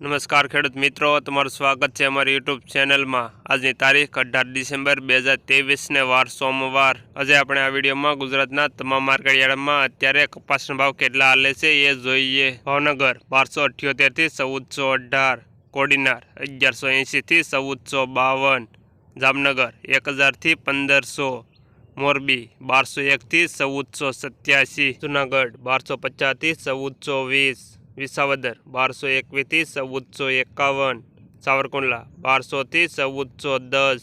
નમસ્કાર ખેડૂત મિત્રો, તમારું સ્વાગત છે અમારી યુટ્યુબ ચેનલમાં. આજની તારીખ અઢાર ડિસેમ્બર બે હજાર ત્રેવીસને વાર સોમવાર. આજે આપણે આ વિડીયોમાં ગુજરાતના તમામ માર્કેટયાર્ડમાં અત્યારે કપાસના ભાવ કેટલા હાલે છે એ જોઈએ. ભાવનગર બારસો અઠ્યોતેરથી ચૌદસો અઢાર, કોડીનાર અગિયારસો એંશીથી ચૌદસો બાવન, જામનગર એક હજારથી પંદરસો, મોરબી બારસો એકથી ચૌદસો સત્યાસી, જુનાગઢ બારસો પચાસથી ચૌદસો વીસ. વિસાવદર, બારસો એકવીસથી ચૌદસો એકાવન. સાવરકુંડલા, બારસોથી ચૌદસો દસ.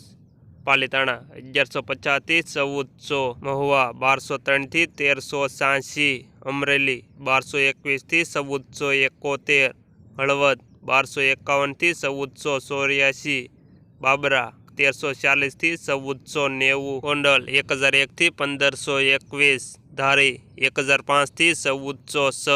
પાલીતાણા, અગિયારસો પચાસથી ચૌદસો. મહુવા, બારસો ત્રણથી તેરસો સાંસી અમરેલી, બારસો એકવીસથી ચૌદસો એકોતેર. હળવદ, બારસો એકાવનથી ચૌદસો ચોર્યાસી બાબરા, તેરસો ચાલીસથી ચૌદસો નેવું. ગોંડલ, એક હજાર એકથી પંદરસો એકવીસ. ધારી, એક હજાર પાંચથી ચૌદસો છ.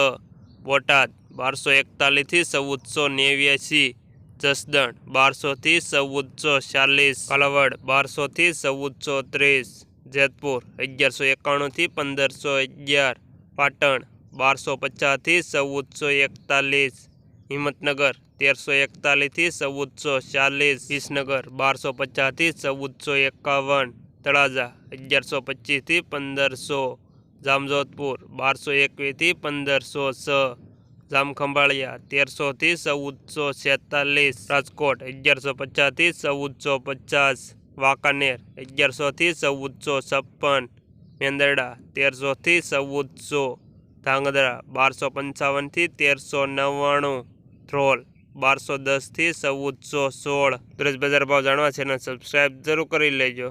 બોટાદ, બારસો એકતાલીસથી ચૌદસો નેવ્યાસી જસદણ, બારસોથી ચૌદસો ચાલીસ, કાલાવડ, બારસોથી ચૌદસો ત્રીસ, જેતપુર, અગિયારસો એકાણુંથી પંદરસો અગિયાર, પાટણ, બારસો પચાસથી ચૌદસો એકતાલીસ, હિંમતનગર, તેરસો એકતાલીસથી ચૌદસો ચાલીસ વિસનગર બારસો પચાસથી ચૌદસો એકાવન, તળાજા, અગિયારસો પચીસથી પંદરસો, જામજોધપુર, બારસો એકવીસથી પંદરસો છ જામખંભાળિયા તેરસોથી ચૌદસો છેતાલીસ, રાજકોટ, અગિયારસો પચાસથી ચૌદસો પચાસ, વાંકાનેર અગિયારસોથી ચૌદસો છપ્પન, મેંદરડા તેરસોથી ચૌદસો, ધાંગધ્રા, બારસો પંચાવનથી તેરસો નવ્વાણું, ધ્રોલ, બારસો દસથી ચૌદસો સોળ. દરજ બજાર ભાવ જાણવા ચેનલ સબસ્ક્રાઈબ જરૂર કરી લેજો.